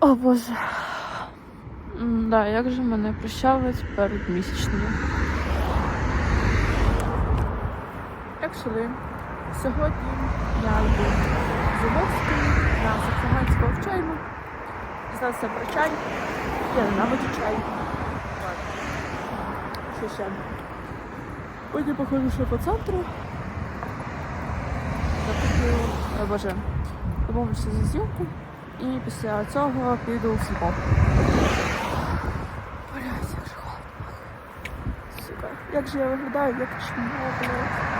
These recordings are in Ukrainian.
О боже. Да, як же мене прощавить перед місячними. Actually, сьогодні я йду з Зубовської на Саксаганського вчайну. Дізнався про чай. Я ненавиджу чай. Що ще? Потім походжу ще по центру. Закуплю, о боже, домовлюся за зйомку. І після цього піду в сільпо. Блять, як же холодно. Сука, як же я виглядаю, як чмо, блять.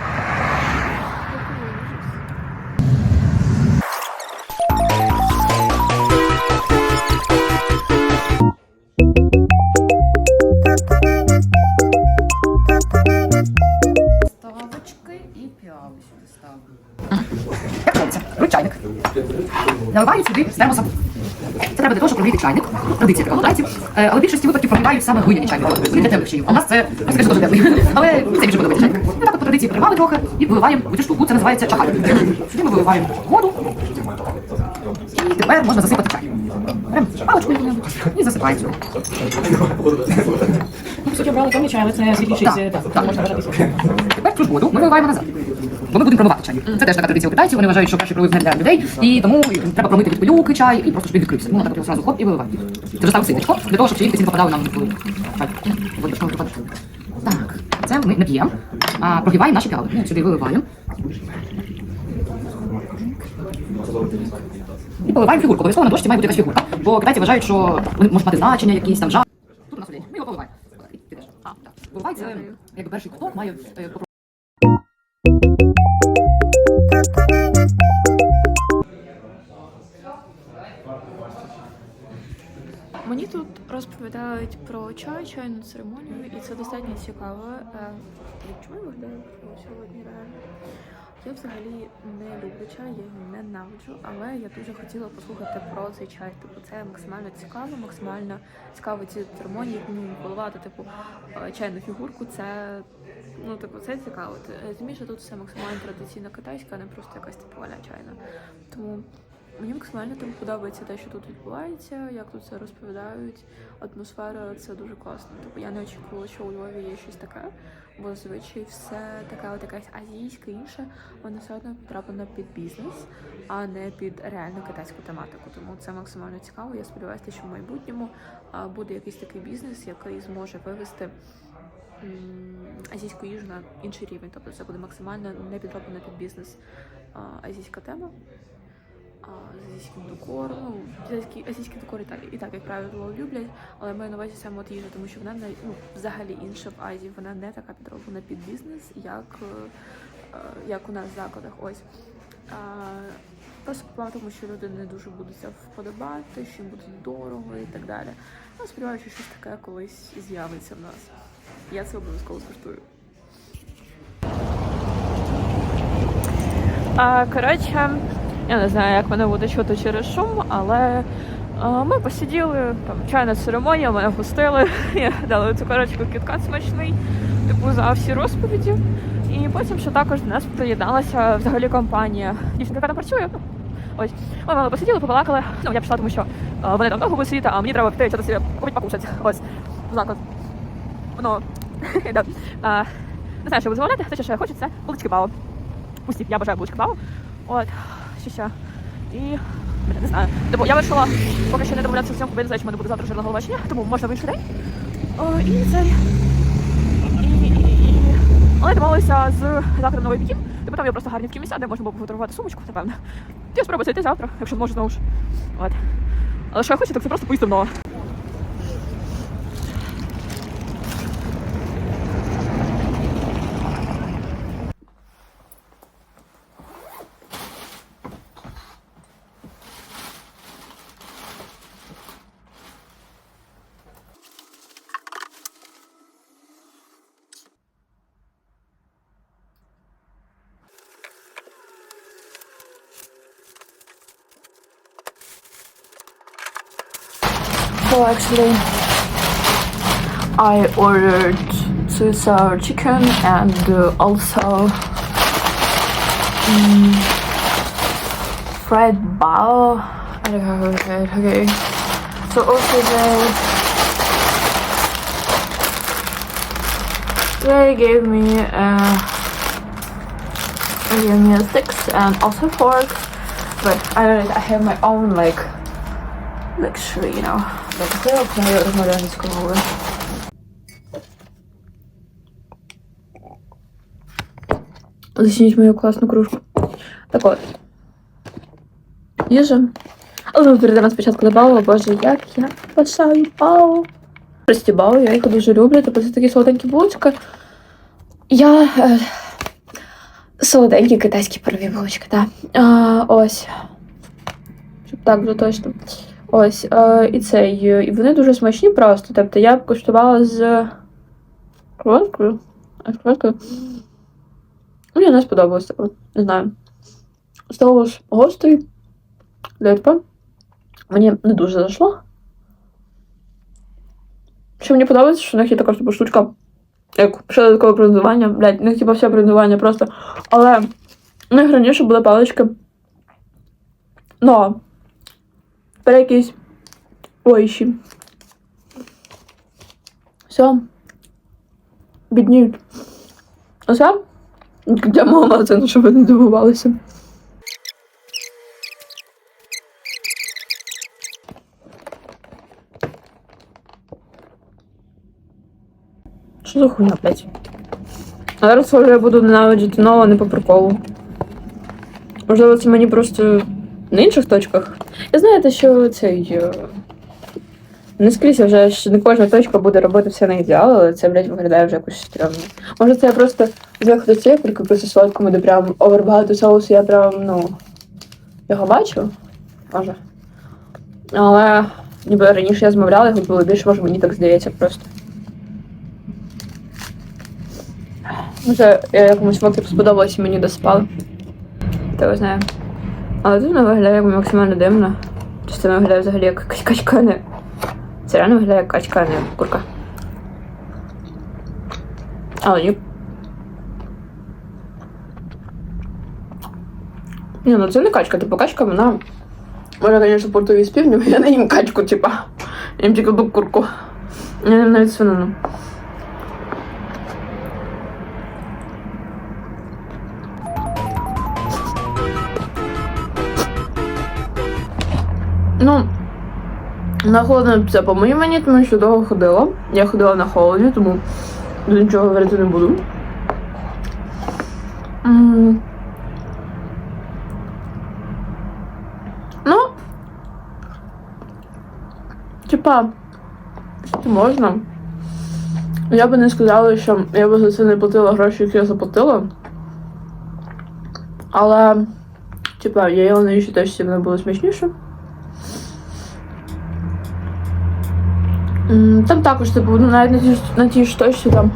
І піали сюди ставлю. Як робиться? Беруть чайник. Наливають сюди з термоса. Це треба для того, щоб прогріти чайник. Традиція така китайців. Е, Але більшості випадків прогрівають саме глиняні чайники. Вони для теплих чаїв. А у нас це, я скажу, дуже теплий. Але це більше подобається чайник. Ми так от по традиції пригрівали трохи і виливаємо у цю штуку. Це називається чахаль. Сюди ми виливаємо воду. І тепер можна засипати чай. Беремо паличку і засипаємо. По суті, обрали темний чай, але це світліший, Так, так, можна вважатися. Тепер цю ж воду ми виливаємо назад. Бо ми будемо промивати чай. Це теж така традиція у китайців. Вони вважають, що краще пролив не для людей, і тому треба промити від пилюки чай і просто щоб він відкрився. Ну так от його зразу хоп і виливаємо. Це вже став ситочко, для того, щоб чаївки не попадали нам в випадок. Так, це ми не п'ємо, а прогріваємо наші піали. Ну, сюди виливаємо. І поливаємо фігурку. Обов'язково на дошці має бути якась фігурка. Бо китайці вважають, що вони можуть мати значення якісь там жах. Тут у нас олень. Ми його поливаємо. Ти теж. А, так. Поливай це, якби перший куток має е, Мені тут розповідають про чай, чайну церемонію, і це достатньо цікаво. Е, Чому я сьогодні реально? Я взагалі не люблю чай, я його ненавиджу, але я дуже хотіла послухати про цей чай. Типу, це максимально цікаво, максимально цікаво ці церемонії, ну, поливати, типу, е, чайну фігурку. Це ну, типу, це цікаво. Ти розумієш, тут все максимально традиційно китайська, а не просто якась типу аля чайна. Тому Мені максимально там подобається те, що тут відбувається, як тут це розповідають. Атмосфера це дуже класно. Тобто я не очікувала, що у Львові є щось таке, бо зазвичай все таке, от якась азійська інша, вона все одно потраплена під бізнес, а не під реальну китайську тематику. Тому це максимально цікаво. Я сподіваюся, що в майбутньому буде якийсь такий бізнес, який зможе вивести. Азійську їжу на інший рівень, тобто це буде максимально не підроблена під бізнес азійська тема азійським декором. Ну, азійський, азійський декор і так, і так, як правило, люблять, але маю на увазі саме от їжа, тому що вона ну, взагалі інша в Азії, вона не така підроблена під бізнес, як, е, е, як у нас в закладах. Ось. А, просто по тому, що люди не дуже будуть це вподобати, що їм буде дорого і так далі. Ну, сподіваюся, що щось таке колись з'явиться в нас. Я це обов'язково скуштую. Коротше, я не знаю, як мене буде чути через шум, але а, ми посиділи, там чайна церемонія, мене гостили, дали цукорочку кіткат смачний, типу за всі розповіді. І потім ще також до нас приєдналася взагалі компанія. Дівчинка, яка там працює. Ну, Ось, ми мали посиділи, побалакали. Ну, я пішла, тому що а, вони там довго будуть сидіти, а мені треба піти щось собі купити покушати. Ось, в заклад. Воно, да. А, не знаю, що ви замовляти, те, що я хочу, це булочки бао. Усі, я бажаю булочки бао. От, що. І не знаю. Тому я вирішила поки що не домовлятися зйомку, бо я не знаю, мене буде завтра жирного бачення, тому можна в інший день. О, і це. І, і, і... Але домовилися з завтра новий пікін. Тобто там є просто гарні такі місця, де можна було пофотографувати сумочку, напевно. Я спробую зайти завтра, якщо зможу знову ж. От. Але що я хочу, так це просто поїсти в Actually, I ordered Caesar chicken and uh, also um, fried bao. I don't know how to say it. Okay. So also they they gave me uh they gave me a sticks and also forks, but I don't I have my own like luxury, you know. Like це розмовляю англійською мовою. Зацініть мою класну кружку. Так от. Їжа. Але ми перейдемо спочатку до балу, боже, як я бажаю балу. Прості балу, я їх дуже люблю. Тобто це такі солоденькі булочки. Я. Е, солоденькі китайські перві булочки, так. А, ось. Щоб так вже точно. Ось. Е, і цей. І вони дуже смачні просто. Тобто я б куштувала з кроваткою. А з кроваткою. Мені не сподобалось типу. Не знаю. Соус гострий. Липа. Мені не дуже зайшло. Що мені подобається, що в них є така типу, штучка, як ще додаткове брендування. Блять, в них типу все брендування просто. Але в них раніше були палички. Но. Тепер якісь ойші. Все. Бідніють. Оце? Де мама це, щоб ви не дивувалися. Що за хуйня, блядь? А зараз вже я буду ненавидіти нова не по приколу. Можливо, це мені просто на інших точках. Знаєте, що цей. е, Не скрізь вже ж не кожна точка буде робити все на ідеал, але це, блядь, виглядає вже якось стрьомно. Може, це я просто до цифрики, просто солодкому, де прям овербагато соусу, я прям, ну. Його бачу? Може. Але ніби раніше я змовляла, його було більше, може мені так здається просто. Може, я якомусь вокіп сподобалось і мені доспали. Того знаю. Але тут вона виглядає максимально дивно. Частина виглядає взагалі як качка, не. Це реально виглядає як качка, не курка. Але ні. Ні, ну це не качка, типу качка, вона. Може, звісно, портові з півдня, я не їм качку, типа. Я їм тільки курку. Я не навіть свинину. На холодно це по моїй мені, тому що довго ходила. Я ходила на холоді, тому нічого говорити не буду. Ну. Типа, можна. Я би не сказала, що я би за це не платила гроші, які я заплатила. Але, типа, я на інші теж вони було смачніше. Там також, типу, ну, навіть на тій, на тій ж точці там.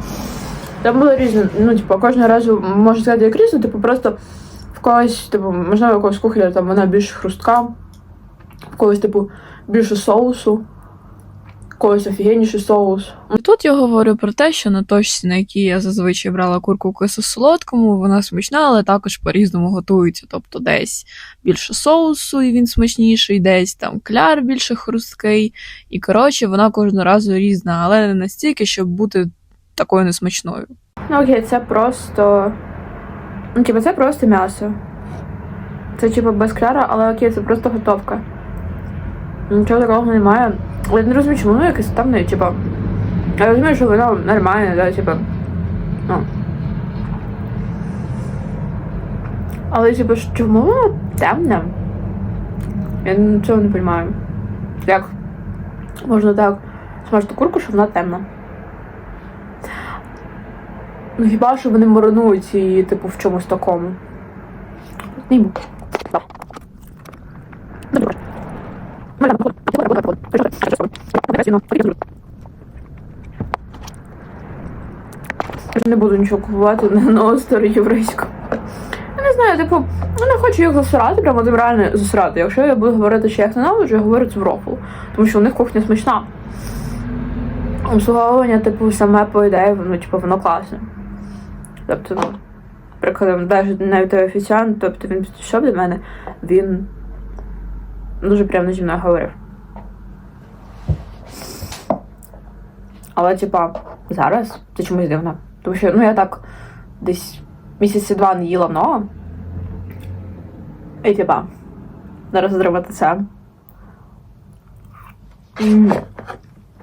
Там було різне. Ну, типу, кожного разу можна сказати, як різно, типу, просто в когось, типу, можливо, якогось кухаря там вона більш хрустка, в когось, типу, більше соусу, когось офігенніший соус. Тут я говорю про те, що на точці, на якій я зазвичай брала курку кису солодкому, вона смачна, але також по-різному готується. Тобто десь більше соусу, і він смачніший, десь там кляр більше хрусткий. І коротше, вона кожного разу різна, але не настільки, щоб бути такою несмачною. Ну окей, це просто. Ну, типу, це просто м'ясо. Це типу без кляра, але окей, це просто готовка. Нічого такого немає. Я не розумію, чому воно якесь там не, типу. Я розумію, що воно нормальне, да, типу. Ну. Але, ж чому воно темне? Я нічого не розумію. Як можна так смажити курку, що вона темна? Ну хіба що вони маринують її, типу, в чомусь такому. Ні. Не буду нічого купувати на, острові єврейську. Я не знаю, типу, я не хочу їх засирати, прямо от реально засирати. Якщо я буду говорити, що я їх ненавиджу, я говорю це в рофл. Тому що у них кухня смачна. Обслуговування, типу, саме по ідеї, ну, типу, воно класне. Тобто, ну, прикладом, навіть той офіціант, тобто він підійшов до мене, він дуже приємно зі мною говорив. Але, типа, зараз це чомусь дивно. Тому що ну я так десь місяці два не їла много. І типа, зараз зробити це.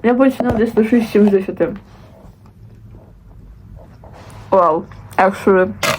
Я почну десь до 6 10. Вау, actually.